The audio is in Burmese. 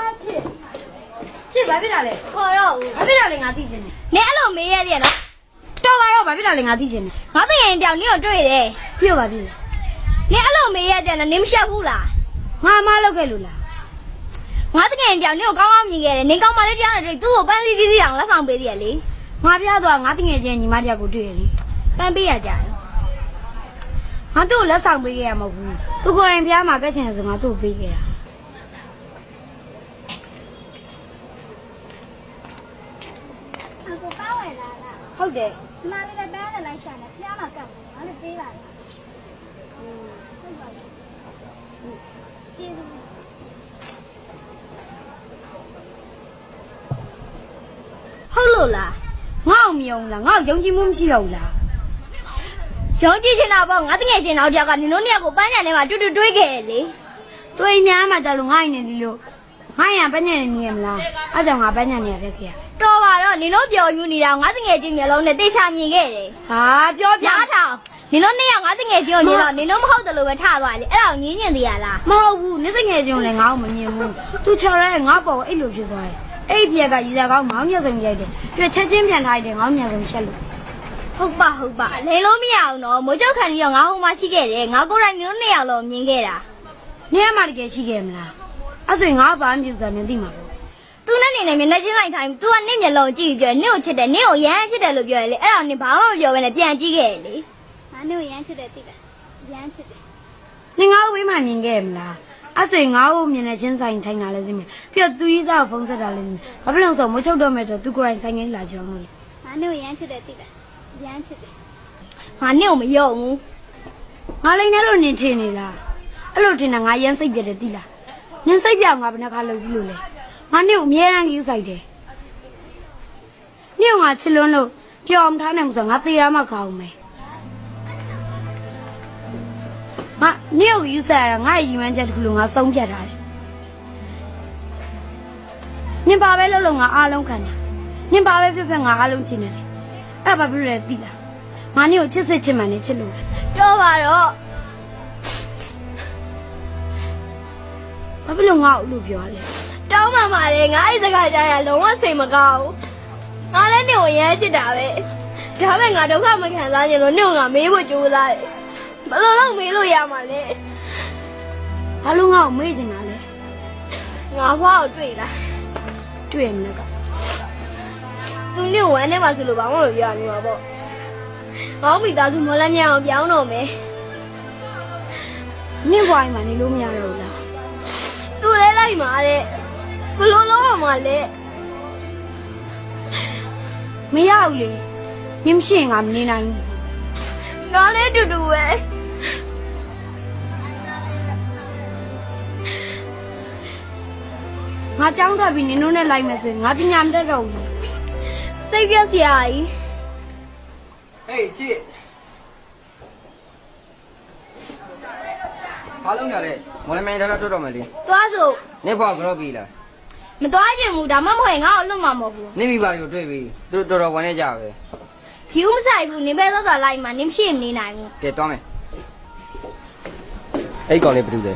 ဟာချစ်ချစ်ဘာဖြစ်တာလဲခေါ်တော့ဦးဘာဖြစ်တာလဲငါသိချင်တယ်နင်အဲ့လိုမေးရသေးရနော်တော်ပါတော့ဘာဖြစ်တာလဲငါသိချင်တယ်ငါတကယ်တောင်နင်ကိုတွေ့တယ်ပြောပါပြီနင်အဲ့လိုမေးရတဲ့နော်နင်မရှက်ဘူးလားငါအမလောက်ခဲ့လို့လားငါတကယ်တောင်နင်ကိုကောင်းကောင်းမြင်ခဲ့တယ်နင်ကောင်းမလေးတရားနဲ့တွေ့သူ့ကိုပန်းစည်းစည်းစည်းအောင်လက်ဆောင်ပေးသေးရလေငါပြားသွားငါတငယ်ချင်းညီမတယောက်ကိုတွေ့ရလေပန်းပေးရကြတယ်ငါသူ့ကိုလက်ဆောင်ပေးခဲ့ရမဟုတ်ဘူးသူကိုယ်တိုင်ဖျားမှာကက်ချင်တယ်ဆိုငါသူ့ကိုပေးခဲ့တာ အကိုကောင်းဝယ်လာလား ဟုတ်တယ်ဒီမလေးလည်းပန်းနဲ့လိုက်ရှာနေဖျားမှာကပ်တယ်ငါလည်းပေးပါလားဟုတ်ပါလားကျေးဇူးဟုတ်လို့လားငါ့အောင်မယုံလားငါ့ကိုယုံကြည်မှုမရှိတော့ဘူးလားယုံကြည်ချင်တာပေါ့ငါတကယ်ချင်းတော့တယောက်ကနင်တို့နှစ်ယောက်ကိုပန်းချန်ထဲမှာတူတူတွေးခဲ့လေသူအိမ်များမှာကြလို့ငါ့အိမ်နေဒီလိုငါ့ရံပန်းညံနေနေရမလားအဲ့ကြောင့်ငါပန်းညံနေရဖြစ်ခဲ့ရ တော်ပါတော့နင်တို့ပျော်ယူနေတာငါတကယ်ချင်းမျက်လုံးနဲ့တေချာမြင်ခဲ့တယ်ဟာပြောပြပြားထောင်နင်တို့နှစ်ယောက်ငါတကယ်ချင်းကိုမြင်တော့နင်တို့မဟုတ်တယ်လို့ပဲထားသွားလေအဲ့ဒါကိုညင်းညင်သေးရလားမဟုတ်ဘူးနေတငယ်ချင်းကိုလည်းငါ့ကိုမမြင်ဘူးသူချော်ရဲငါ့ပေါ်ကိုအဲ့လိုဖြစ်သွားတယ်အဲ့ဒီပြက်ကရီစာကောင်းမောင်းညက်စုံရိုက်တယ်ပြချက်ချင်းပြန်ထားတယ်ငါ့ညက်စုံချက်လို့ဟုတ်ပါဟုတ်ပါလဲလို့မရအောင်တော့မိုးကြောက်ခံပြီးတော့ငါဟိုမှာရှိခဲ့တယ်ငါကိုယ်တိုင်နင်တို့နှစ်ယောက်လုံးမြင်ခဲ့တာနေရာမှာတကယ်ရှိခဲ့မလားအဲ့ဆိုရင်ငါဘာမှမပြုဆိုတာနင်သိမှာပေါ့သူ နဲ့နေနေမျက်နှာချင်းဆိုင်ထိုင်သူကနင့်မျက်လုံးကြည့်ပြီးပြောနင့်ကိုချစ်တယ်နင့်ကိုရမ်းချစ်တယ်လို့ပြောရလေအဲ့ဒါကိုနင်ဘာမှမပြောဘဲနဲ့ပြန်ကြည့်ခဲ့လေငါနင့်ကိုရမ်းချစ်တယ်သိလားရမ်းချစ်တယ်နင်ငါ့ကိုဝေးမှမြင်ခဲ့မလားအဲ့ဆိုရင်ငါ့ကိုမြင်တဲ့ချင်းဆိုင်ထိုင်တာလည်းသိမယ်ပြီးတော့သူကြီးစားကိုဖုန်းဆက်တာလည်းသိမယ်ဘာဖြစ်လို့လဲဆိုတော့မချုပ်တော့မဲ့တော့သူကိုယ်တိုင်ဆိုင်ငင်းလာကြောင်းလို့လေငါနင့်ကိုရမ်းချစ်တယ်သိလားရမ်းချစ်တယ်ငါနင့်ကိုမယုံဘူးငါလိန်နဲ့လို့နင်ထင်နေလားအဲ့လိုထင်တာငါရမ်းစိတ်ပြတယ်သိလားနင်စိတ်ပြောင်ငါဘယ်နှခါလုပ်ဘူးလို့လဲ ငါနင့်ကိုအမြဲတမ်းကြီးဆိုင်တယ်နင့်ကငါချစ်လွန်းလို့ပြောအောင်ထားနိုင်မှုဆိုငါသေရမှကောင်းမယ်ငါနင့်ကိုယူဆရတာငါ့ရဲ့ရည်မှန်းချက်တစ်ခုလို့ငါဆုံးဖြတ်ထားတယ်နင်ပါပဲလို့လို့ငါအားလုံးခံတာနင်ပါပဲဖြစ်ဖြစ်ငါအားလုံးချင်တယ်အဲ့ဒါဘာဖြစ်လို့လဲသိလားငါနင့်ကိုချစ်စစ်ချစ်မှန်နေချစ်လို့တော့ပါတော့ဘာဖြစ်လို့ငါ့ကိုအဲ့လိုပြောရလဲ တောင်းပန်ပါတယ်ငါအဲ့ဒီစကားကြားရလုံးဝစိတ်မကောင်းဘူးငါလည်းနင့်ကိုရမ်းချစ်တာပဲဒါပေမဲ့ငါဒုက္ခမခံစားချင်လို့နင့်ကိုငါမေးဖို့ကြိုးစားတယ်ဘယ်လိုလုပ်မေးလို့ရမှာလဲဘာလို့ငါ့ကိုမေ့ချင်တာလဲငါဖွားကိုတွေ့လားတွေ့ရမလားကသူနင့်ကိုဝမ်းထဲမှာဆိုလို့ဘာမှမပြောရမှာပေါ့ငါ့မိသားစုမော်လမြိုင်အောင်ပြောင်းတော့မယ်နင့်ဘွားအိမ်မှာနေလို့မရတော့ဘူးလားသူလည်းလိုက်မှာတဲ့ ဘယ်လိုလုပ်ရမှာလဲမရဘူးလေနင်မရှိရင်ငါမနေနိုင်ဘူးငါလည်းအတူတူပဲငါကြောင်းထွက်ပြီးနင်တို့နဲ့လိုက်မယ်ဆိုရင်ငါပညာမတတ်တော့ဘူးစိတ်ပြက်စရာကြီးဟေးချစ်ဘာလုံးရလဲမော်လမြိုင်ထားတော့ထွက်တော့မယ်လေသွားစို့နေဘွားကတော့ပြီလား မသွားချင်ဘူးဒါမှမဟုတ်ရင်ငါ့ကိုလွတ်မှာမဟုတ်ဘူးနေမိပါတွေကိုတွေ့ပြီသူတို့တော်တော်ဝင်နေကြပဲဖြူးမဆိုင်ဘူးနင်ပဲသွားသွားလိုက်မှာနင်ဖြစ်မနေနိုင်ဘူးကဲတွားမယ်အဲ့ကောင်လေးဘယ်သူလဲ